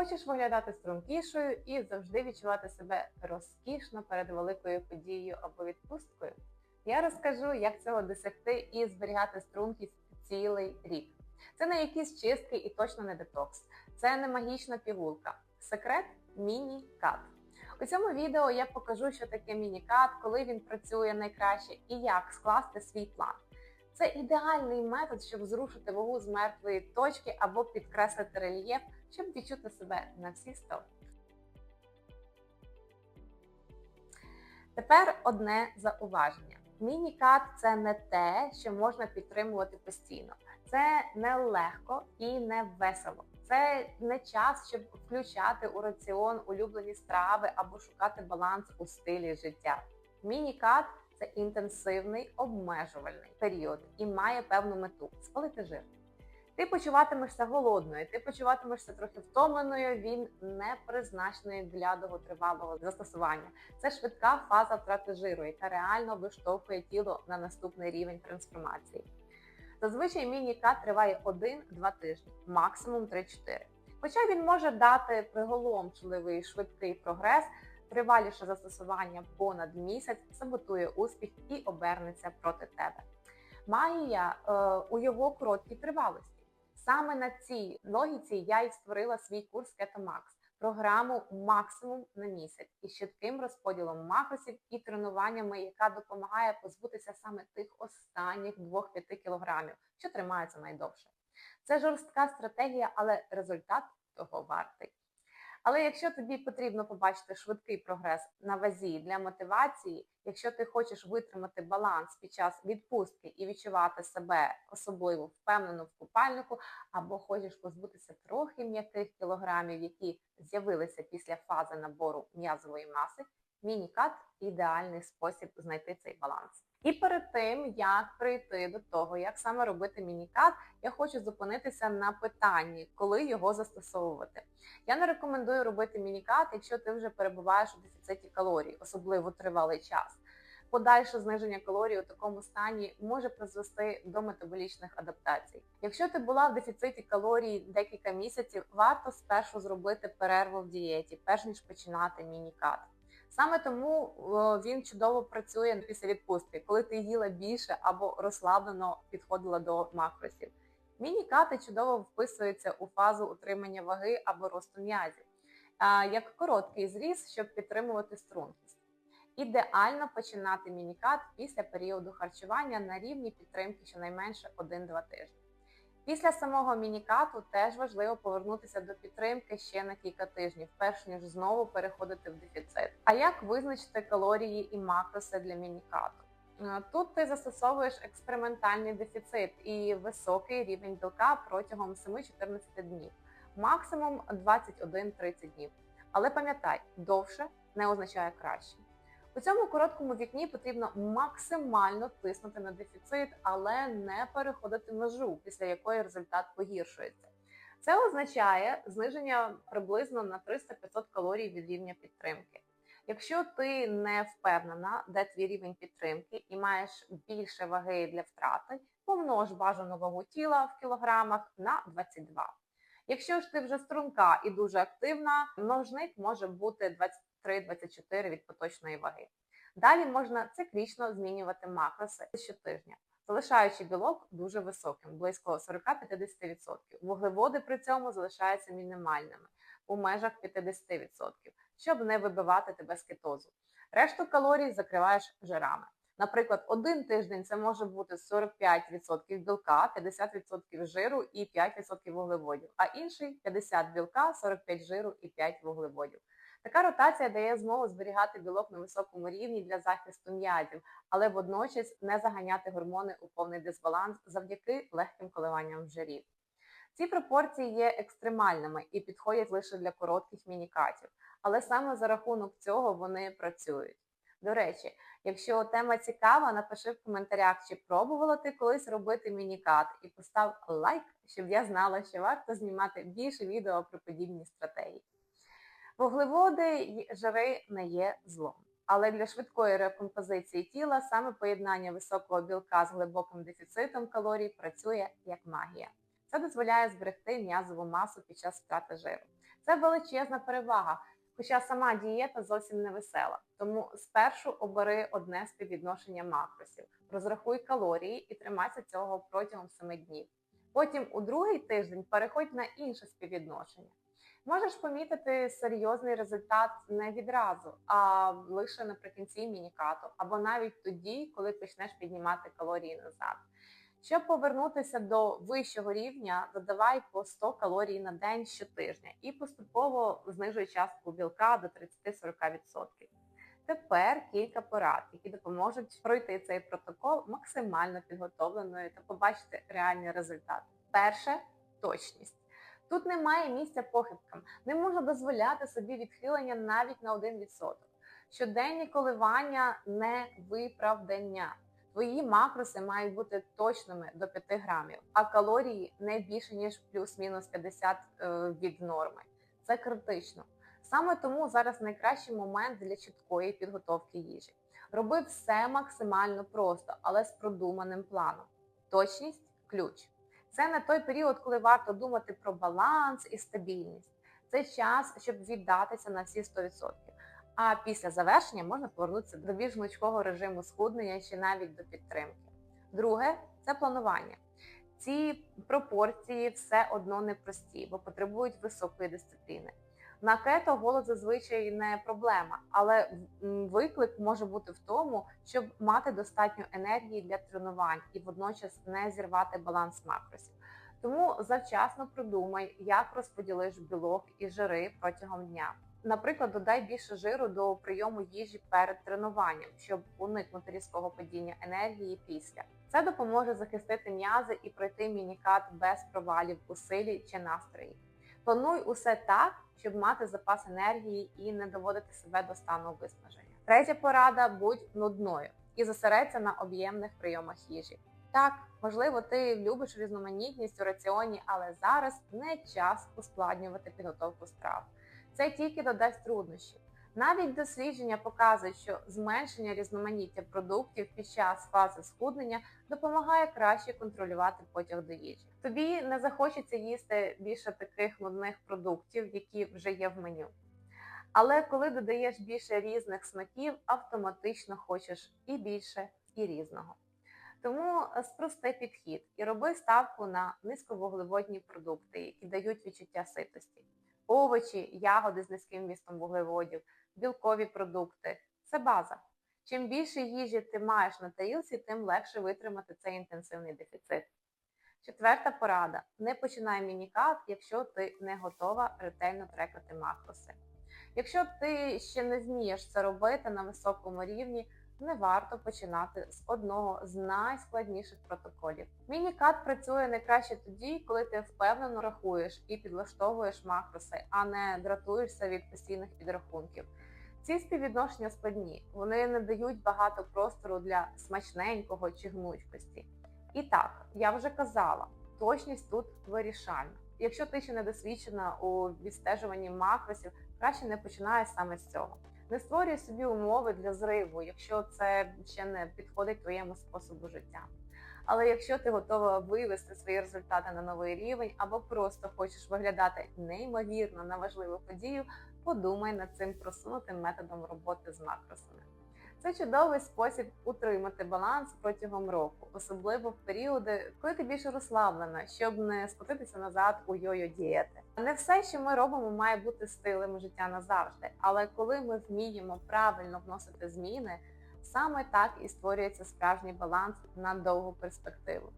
Хочеш виглядати стрункішою і завжди відчувати себе розкішно перед великою подією або відпусткою? Я розкажу, як цього досягти і зберігати стрункість цілий рік. Це не якісь чистки і точно не детокс. Це не магічна пігулка. Секрет міні-кат. У цьому відео я покажу, що таке міні-кат, коли він працює найкраще і як скласти свій план. Це ідеальний метод, щоб зрушити вагу з мертвої точки або підкреслити рельєф, щоб відчути себе на всі 100. Тепер одне зауваження. Міні-кат це не те, що можна підтримувати постійно. Це не легко і не весело. Це не час, щоб включати у раціон улюблені страви або шукати баланс у стилі життя. Міні-кат це інтенсивний обмежувальний період і має певну мету спалити жир. Ти почуватимешся голодною, ти почуватимешся трохи втомленою. Він не призначений для довготривалого застосування. Це швидка фаза втрати жиру, яка реально виштовхує тіло на наступний рівень трансформації. Зазвичай міні-кат триває 1-2 тижні, максимум 3-4. Хоча він може дати приголомшливий швидкий прогрес, триваліше застосування понад місяць саботує успіх і обернеться проти тебе. Магія е, у його короткій тривалості. Саме на цій логіці я і створила свій курс Keto програму максимум на місяць із чітким розподілом макросів і тренуваннями, яка допомагає позбутися саме тих останніх 2-5 кілограмів, що тримаються найдовше. Це жорстка стратегія, але результат того вартий. Але якщо тобі потрібно побачити швидкий прогрес на вазі для мотивації, якщо ти хочеш витримати баланс під час відпустки і відчувати себе особливо впевнено в купальнику, або хочеш позбутися трохи м'яких кілограмів, які з'явилися після фази набору м'язової маси, міні-кат ідеальний спосіб знайти цей баланс. І перед тим, як прийти до того, як саме робити мінікат, я хочу зупинитися на питанні, коли його застосовувати. Я не рекомендую робити мінікат, якщо ти вже перебуваєш у дефіциті калорій, особливо тривалий час. Подальше зниження калорій у такому стані може призвести до метаболічних адаптацій. Якщо ти була в дефіциті калорій декілька місяців, варто спершу зробити перерву в дієті, перш ніж починати мінікат. Саме тому він чудово працює після відпустки, коли ти їла більше або розслаблено підходила до макросів. Міні-кати чудово вписуються у фазу утримання ваги або росту м'язів, як короткий зріз, щоб підтримувати стрункість. Ідеально починати мінікат після періоду харчування на рівні підтримки щонайменше 1-2 тижні. Після самого мінікату теж важливо повернутися до підтримки ще на кілька тижнів, перш ніж знову переходити в дефіцит. А як визначити калорії і макроси для мінікату? Е, тут ти застосовуєш експериментальний дефіцит і високий рівень білка протягом 7-14 днів, максимум 21-30 днів. Але пам'ятай, довше не означає краще. У цьому короткому вікні потрібно максимально тиснути на дефіцит, але не переходити межу, після якої результат погіршується. Це означає зниження приблизно на 300-500 калорій від рівня підтримки. Якщо ти не впевнена, де твій рівень підтримки і маєш більше ваги для втрати, помнож бажану вагу тіла в кілограмах на 22. Якщо ж ти вже струнка і дуже активна, множник може бути 20 3-24 від поточної ваги. Далі можна циклічно змінювати макроси щотижня, залишаючи білок дуже високим, близько 40-50%. Вуглеводи при цьому залишаються мінімальними у межах 50%, щоб не вибивати тебе з кетозу. Решту калорій закриваєш жирами. Наприклад, один тиждень це може бути 45% білка, 50% жиру і 5% вуглеводів, а інший 50 білка, 45 жиру і 5 вуглеводів. Така ротація дає змогу зберігати білок на високому рівні для захисту м'язів, але водночас не заганяти гормони у повний дисбаланс завдяки легким коливанням жирів. Ці пропорції є екстремальними і підходять лише для коротких мінікатів, але саме за рахунок цього вони працюють. До речі, якщо тема цікава, напиши в коментарях, чи пробувала ти колись робити мінікат і постав лайк, щоб я знала, що варто знімати більше відео про подібні стратегії. Вуглеводи й жири не є злом. Але для швидкої рекомпозиції тіла саме поєднання високого білка з глибоким дефіцитом калорій працює як магія. Це дозволяє зберегти м'язову масу під час втрати жиру. Це величезна перевага. Хоча сама дієта зовсім не весела. Тому спершу обери одне співвідношення макросів, розрахуй калорії і тримайся цього протягом 7 днів. Потім у другий тиждень переходь на інше співвідношення. Можеш помітити серйозний результат не відразу, а лише наприкінці мінікату, або навіть тоді, коли почнеш піднімати калорії назад. Щоб повернутися до вищого рівня, додавай по 100 калорій на день щотижня і поступово знижуй частку білка до 30-40%. Тепер кілька порад, які допоможуть пройти цей протокол максимально підготовленою та побачити реальний результат. Перше точність. Тут немає місця похибкам, не можна дозволяти собі відхилення навіть на 1%. Щоденні коливання не виправдання. Твої макроси мають бути точними до 5 грамів, а калорії не більше ніж плюс-мінус 50 е, від норми. Це критично. Саме тому зараз найкращий момент для чіткої підготовки їжі. Роби все максимально просто, але з продуманим планом. Точність ключ. Це не той період, коли варто думати про баланс і стабільність. Це час, щоб віддатися на всі 100%. А після завершення можна повернутися до більш гнучкого режиму схуднення чи навіть до підтримки. Друге це планування. Ці пропорції все одно непрості, бо потребують високої дисципліни. На кето голод зазвичай не проблема, але виклик може бути в тому, щоб мати достатньо енергії для тренувань і водночас не зірвати баланс макросів. Тому завчасно продумай, як розподілиш білок і жири протягом дня. Наприклад, додай більше жиру до прийому їжі перед тренуванням, щоб уникнути різкого падіння енергії після. Це допоможе захистити м'язи і пройти мінікат без провалів у силі чи настрої. Плануй усе так, щоб мати запас енергії і не доводити себе до стану виснаження. Третя порада будь нудною і зосередься на об'ємних прийомах їжі. Так, можливо, ти любиш різноманітність у раціоні, але зараз не час ускладнювати підготовку страв. Це тільки додасть труднощів. Навіть дослідження показують, що зменшення різноманіття продуктів під час фази схуднення допомагає краще контролювати потяг до їжі. Тобі не захочеться їсти більше таких нудних продуктів, які вже є в меню. Але коли додаєш більше різних смаків, автоматично хочеш і більше, і різного. Тому спрости підхід і роби ставку на низьковуглеводні продукти, які дають відчуття ситості овочі, ягоди з низьким містом вуглеводів, білкові продукти це база. Чим більше їжі ти маєш на тарілці, тим легше витримати цей інтенсивний дефіцит. Четверта порада: не починай мінікат, якщо ти не готова ретельно трекати макроси. Якщо ти ще не вмієш це робити на високому рівні, не варто починати з одного з найскладніших протоколів. Мінікат працює найкраще тоді, коли ти впевнено рахуєш і підлаштовуєш макроси, а не дратуєшся від постійних підрахунків. Ці співвідношення складні, вони не дають багато простору для смачненького чи гнучкості. І так, я вже казала, точність тут вирішальна. Якщо ти ще не досвідчена у відстежуванні макросів, краще не починай саме з цього. Не створюй собі умови для зриву, якщо це ще не підходить твоєму способу життя. Але якщо ти готова вивести свої результати на новий рівень, або просто хочеш виглядати неймовірно на важливу подію, подумай над цим просунутим методом роботи з макросами. Це чудовий спосіб утримати баланс протягом року, особливо в періоди, коли ти більше розслаблена, щоб не скотитися назад у йо-йо дієти. Не все, що ми робимо, має бути стилем життя назавжди. Але коли ми вміємо правильно вносити зміни, саме так і створюється справжній баланс на довгу перспективу.